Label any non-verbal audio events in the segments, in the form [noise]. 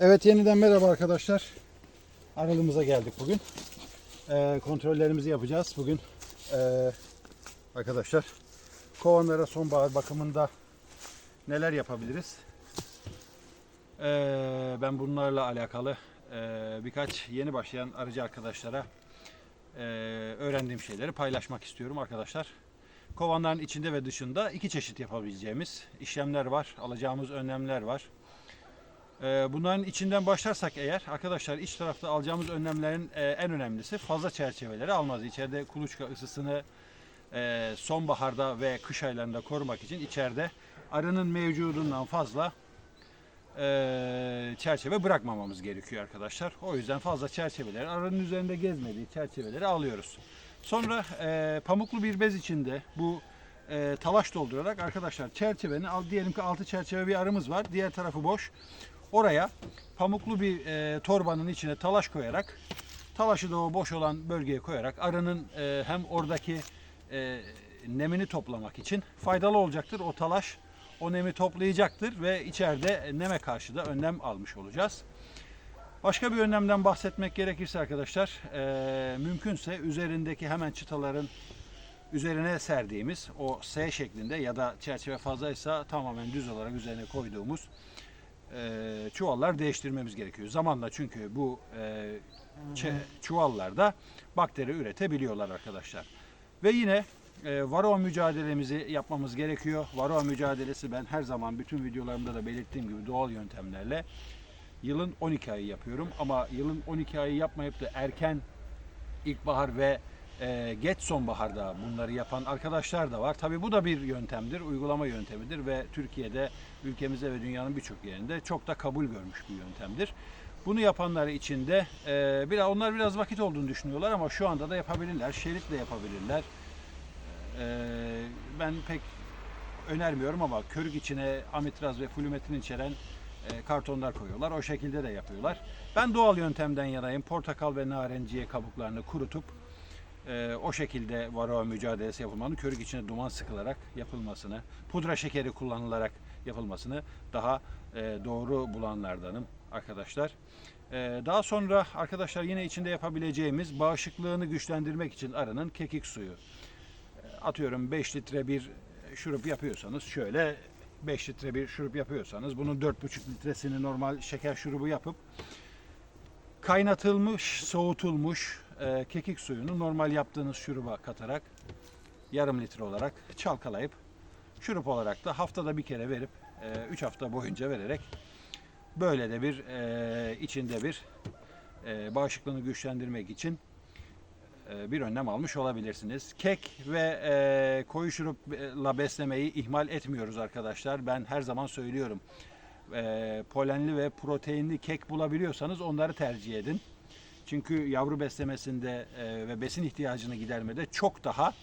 Evet yeniden merhaba arkadaşlar. Aralığımıza geldik bugün. Ee, kontrollerimizi yapacağız. Bugün ee, arkadaşlar kovanlara sonbahar bakımında neler yapabiliriz? Ee, ben bunlarla alakalı ee, birkaç yeni başlayan arıcı arkadaşlara ee, öğrendiğim şeyleri paylaşmak istiyorum arkadaşlar. Kovanların içinde ve dışında iki çeşit yapabileceğimiz işlemler var. Alacağımız önlemler var. Ee, Bunların içinden başlarsak eğer arkadaşlar iç tarafta alacağımız önlemlerin e, en önemlisi fazla çerçeveleri almaz. İçeride kuluçka ısısını e, sonbaharda ve kış aylarında korumak için içeride arının mevcudundan fazla e, çerçeve bırakmamamız gerekiyor arkadaşlar. O yüzden fazla çerçeveleri arının üzerinde gezmediği çerçeveleri alıyoruz. Sonra pamuklu bir bez içinde bu e, talaş doldurarak arkadaşlar çerçevenin al diyelim ki altı çerçeve bir arımız var. Diğer tarafı boş. Oraya pamuklu bir e, torbanın içine talaş koyarak talaşı da o boş olan bölgeye koyarak arının e, hem oradaki e, nemini toplamak için faydalı olacaktır. O talaş o nemi toplayacaktır ve içeride neme karşı da önlem almış olacağız. Başka bir önlemden bahsetmek gerekirse arkadaşlar, e, mümkünse üzerindeki hemen çıtaların üzerine serdiğimiz o S şeklinde ya da çerçeve fazlaysa tamamen düz olarak üzerine koyduğumuz e, çuvallar değiştirmemiz gerekiyor. Zamanla çünkü bu e, çuvallarda bakteri üretebiliyorlar arkadaşlar. Ve yine e, mücadelemizi yapmamız gerekiyor. Varroa mücadelesi ben her zaman bütün videolarımda da belirttiğim gibi doğal yöntemlerle yılın 12 ayı yapıyorum. Ama yılın 12 ayı yapmayıp da erken ilkbahar ve e, geç sonbaharda bunları yapan arkadaşlar da var. Tabii bu da bir yöntemdir, uygulama yöntemidir ve Türkiye'de, ülkemizde ve dünyanın birçok yerinde çok da kabul görmüş bir yöntemdir. Bunu yapanlar için de e, biraz onlar biraz vakit olduğunu düşünüyorlar ama şu anda da yapabilirler. Şeritle yapabilirler. E, ben pek önermiyorum ama körük içine amitraz ve flumetrin içeren e, kartonlar koyuyorlar. O şekilde de yapıyorlar. Ben doğal yöntemden yanayım. Portakal ve narenciye kabuklarını kurutup e, o şekilde varroa mücadelesi yapılmanın körük içine duman sıkılarak yapılmasını, pudra şekeri kullanılarak yapılmasını daha e, doğru bulanlardanım arkadaşlar. E, daha sonra arkadaşlar yine içinde yapabileceğimiz bağışıklığını güçlendirmek için arının kekik suyu. E, atıyorum 5 litre bir şurup yapıyorsanız şöyle 5 litre bir şurup yapıyorsanız bunun 4,5 litresini normal şeker şurubu yapıp kaynatılmış, soğutulmuş e, kekik suyunu normal yaptığınız şuruba katarak yarım litre olarak çalkalayıp şurup olarak da haftada bir kere verip 3 hafta boyunca vererek böyle de bir e, içinde bir e, bağışıklığını güçlendirmek için e, bir önlem almış olabilirsiniz. Kek ve e, koyu şurupla beslemeyi ihmal etmiyoruz arkadaşlar. Ben her zaman söylüyorum. E, polenli ve proteinli kek bulabiliyorsanız onları tercih edin. Çünkü yavru beslemesinde e, ve besin ihtiyacını gidermede çok daha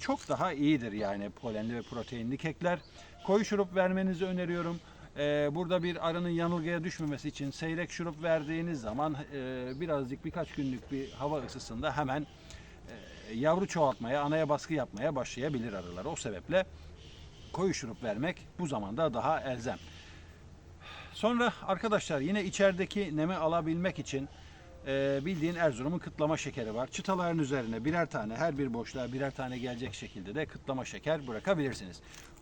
çok daha iyidir yani polenli ve proteinli kekler. Koyu şurup vermenizi öneriyorum. E, burada bir arının yanılgıya düşmemesi için seyrek şurup verdiğiniz zaman e, birazcık birkaç günlük bir hava ısısında hemen yavru çoğaltmaya, anaya baskı yapmaya başlayabilir arılar. O sebeple koyu şurup vermek bu zamanda daha elzem. Sonra arkadaşlar yine içerideki nemi alabilmek için e, bildiğin Erzurum'un kıtlama şekeri var. Çıtaların üzerine birer tane her bir boşluğa birer tane gelecek şekilde de kıtlama şeker bırakabilirsiniz.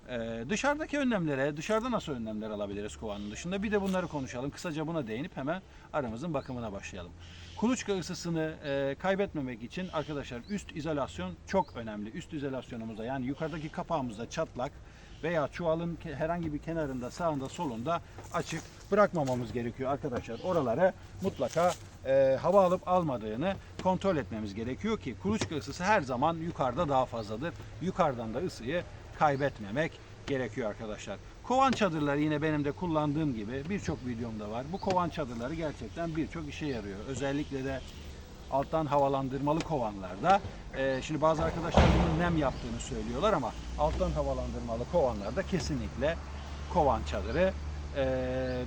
E, dışarıdaki önlemlere, dışarıda nasıl önlemler alabiliriz kovanın dışında? Bir de bunları konuşalım. Kısaca buna değinip hemen aramızın bakımına başlayalım. Kuluçka ısısını e, kaybetmemek için arkadaşlar üst izolasyon çok önemli. Üst izolasyonumuzda yani yukarıdaki kapağımızda çatlak veya çuvalın herhangi bir kenarında sağında solunda açık bırakmamamız gerekiyor arkadaşlar. Oralara mutlaka e, hava alıp almadığını kontrol etmemiz gerekiyor ki kuluçka ısısı her zaman yukarıda daha fazladır. Yukarıdan da ısıyı kaybetmemek gerekiyor arkadaşlar. Kovan çadırları yine benim de kullandığım gibi birçok videomda var. Bu kovan çadırları gerçekten birçok işe yarıyor. Özellikle de alttan havalandırmalı kovanlarda. e, şimdi bazı arkadaşlar bunun nem yaptığını söylüyorlar ama alttan havalandırmalı kovanlarda kesinlikle kovan çadırı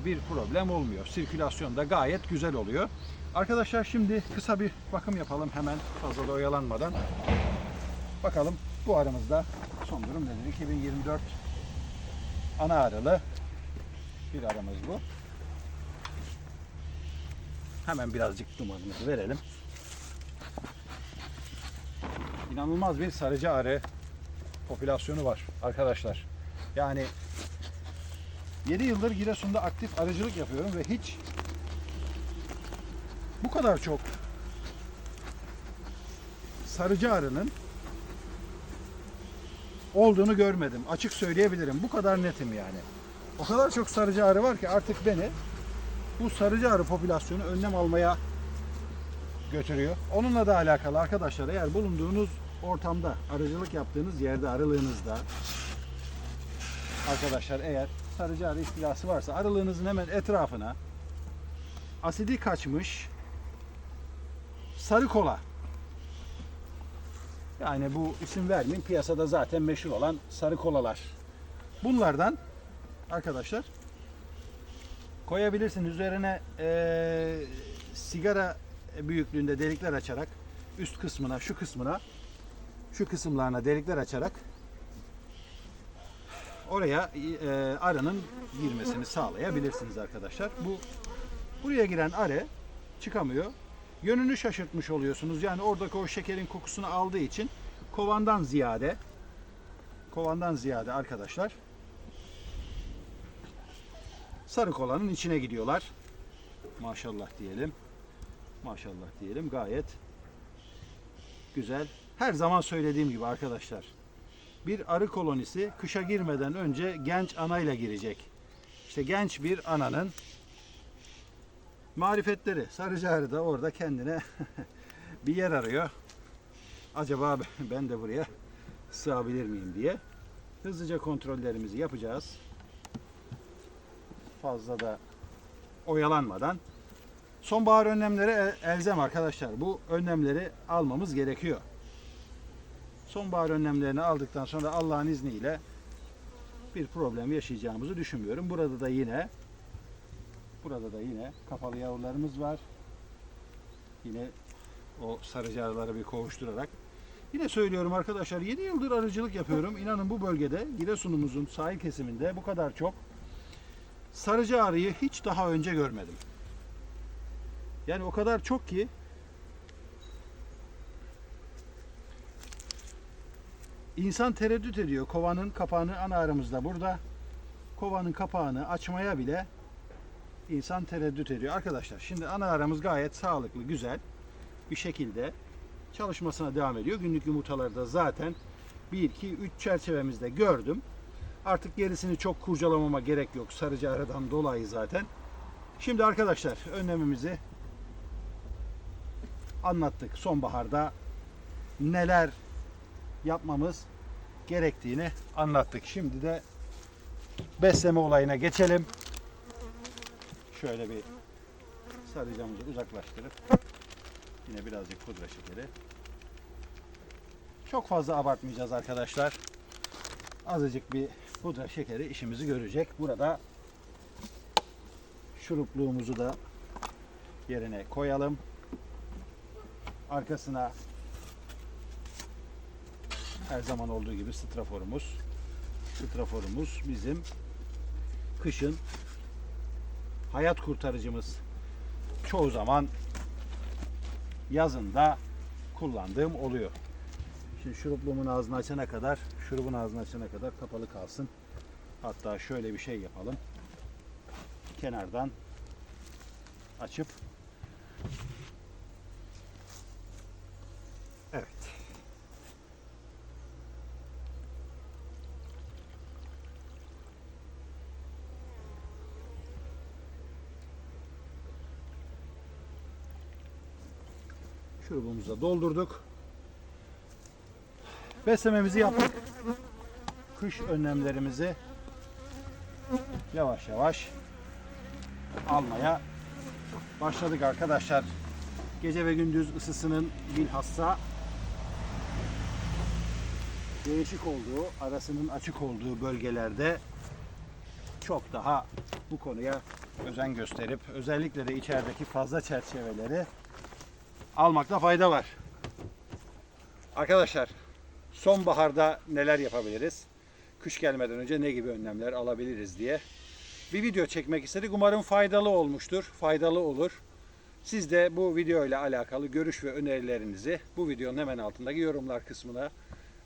bir problem olmuyor. Sirkülasyon da gayet güzel oluyor. Arkadaşlar şimdi kısa bir bakım yapalım hemen fazla da oyalanmadan. Bakalım bu aramızda son durum nedir? 2024 ana arılı bir aramız bu. Hemen birazcık dumanımızı verelim. İnanılmaz bir sarıcı arı popülasyonu var arkadaşlar. Yani 7 yıldır Giresun'da aktif arıcılık yapıyorum ve hiç bu kadar çok sarıcı arının olduğunu görmedim. Açık söyleyebilirim. Bu kadar netim yani. O kadar çok sarıcı arı var ki artık beni bu sarıcı arı popülasyonu önlem almaya götürüyor. Onunla da alakalı arkadaşlar eğer bulunduğunuz ortamda arıcılık yaptığınız yerde arılığınızda arkadaşlar eğer sarıcı arı istilası varsa arılığınızın hemen etrafına asidi kaçmış sarı kola yani bu isim vermeyeyim piyasada zaten meşhur olan sarı kolalar. Bunlardan arkadaşlar koyabilirsiniz üzerine eee, sigara büyüklüğünde delikler açarak üst kısmına şu kısmına şu kısımlarına delikler açarak oraya eee, arının girmesini sağlayabilirsiniz arkadaşlar. Bu buraya giren arı çıkamıyor. Yönünü şaşırtmış oluyorsunuz. Yani oradaki o şekerin kokusunu aldığı için kovandan ziyade kovandan ziyade arkadaşlar sarı kolanın içine gidiyorlar. Maşallah diyelim. Maşallah diyelim. Gayet güzel. Her zaman söylediğim gibi arkadaşlar. Bir arı kolonisi kışa girmeden önce genç anayla girecek. İşte genç bir ananın marifetleri. Sarıcı arı da orada kendine [laughs] bir yer arıyor. Acaba [laughs] ben de buraya sığabilir miyim diye. Hızlıca kontrollerimizi yapacağız. Fazla da oyalanmadan. Sonbahar önlemleri el- elzem arkadaşlar. Bu önlemleri almamız gerekiyor. Sonbahar önlemlerini aldıktan sonra Allah'ın izniyle bir problem yaşayacağımızı düşünmüyorum. Burada da yine burada da yine kapalı yavrularımız var. Yine o sarıcı arıları bir kovuşturarak. Yine söylüyorum arkadaşlar 7 yıldır arıcılık yapıyorum. İnanın bu bölgede Giresun'umuzun sahil kesiminde bu kadar çok sarıcı arıyı hiç daha önce görmedim. Yani o kadar çok ki insan tereddüt ediyor. Kovanın kapağını ana arımızda burada. Kovanın kapağını açmaya bile insan tereddüt ediyor. Arkadaşlar şimdi ana aramız gayet sağlıklı, güzel bir şekilde çalışmasına devam ediyor. Günlük yumurtaları da zaten 1, 2, 3 çerçevemizde gördüm. Artık gerisini çok kurcalamama gerek yok. Sarıcı aradan dolayı zaten. Şimdi arkadaşlar önlemimizi anlattık. Sonbaharda neler yapmamız gerektiğini anlattık. Şimdi de besleme olayına geçelim. Şöyle bir sarıcamızı uzaklaştırıp yine birazcık pudra şekeri. Çok fazla abartmayacağız arkadaşlar. Azıcık bir pudra şekeri işimizi görecek. Burada şurupluğumuzu da yerine koyalım. Arkasına her zaman olduğu gibi straforumuz. Straforumuz bizim kışın hayat kurtarıcımız. Çoğu zaman yazında kullandığım oluyor. Şimdi şurupluğumun ağzını açana kadar, şurubun ağzını açana kadar kapalı kalsın. Hatta şöyle bir şey yapalım. Kenardan açıp Şurubumuzu da doldurduk. Beslememizi yaptık. Kış önlemlerimizi yavaş yavaş almaya başladık arkadaşlar. Gece ve gündüz ısısının bilhassa değişik olduğu, arasının açık olduğu bölgelerde çok daha bu konuya özen gösterip özellikle de içerideki fazla çerçeveleri almakta fayda var. Arkadaşlar sonbaharda neler yapabiliriz? Kış gelmeden önce ne gibi önlemler alabiliriz diye bir video çekmek istedik. Umarım faydalı olmuştur. Faydalı olur. Siz de bu video ile alakalı görüş ve önerilerinizi bu videonun hemen altındaki yorumlar kısmına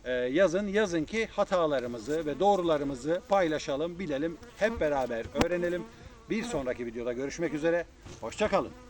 e, yazın. Yazın ki hatalarımızı ve doğrularımızı paylaşalım, bilelim, hep beraber öğrenelim. Bir sonraki videoda görüşmek üzere. Hoşçakalın.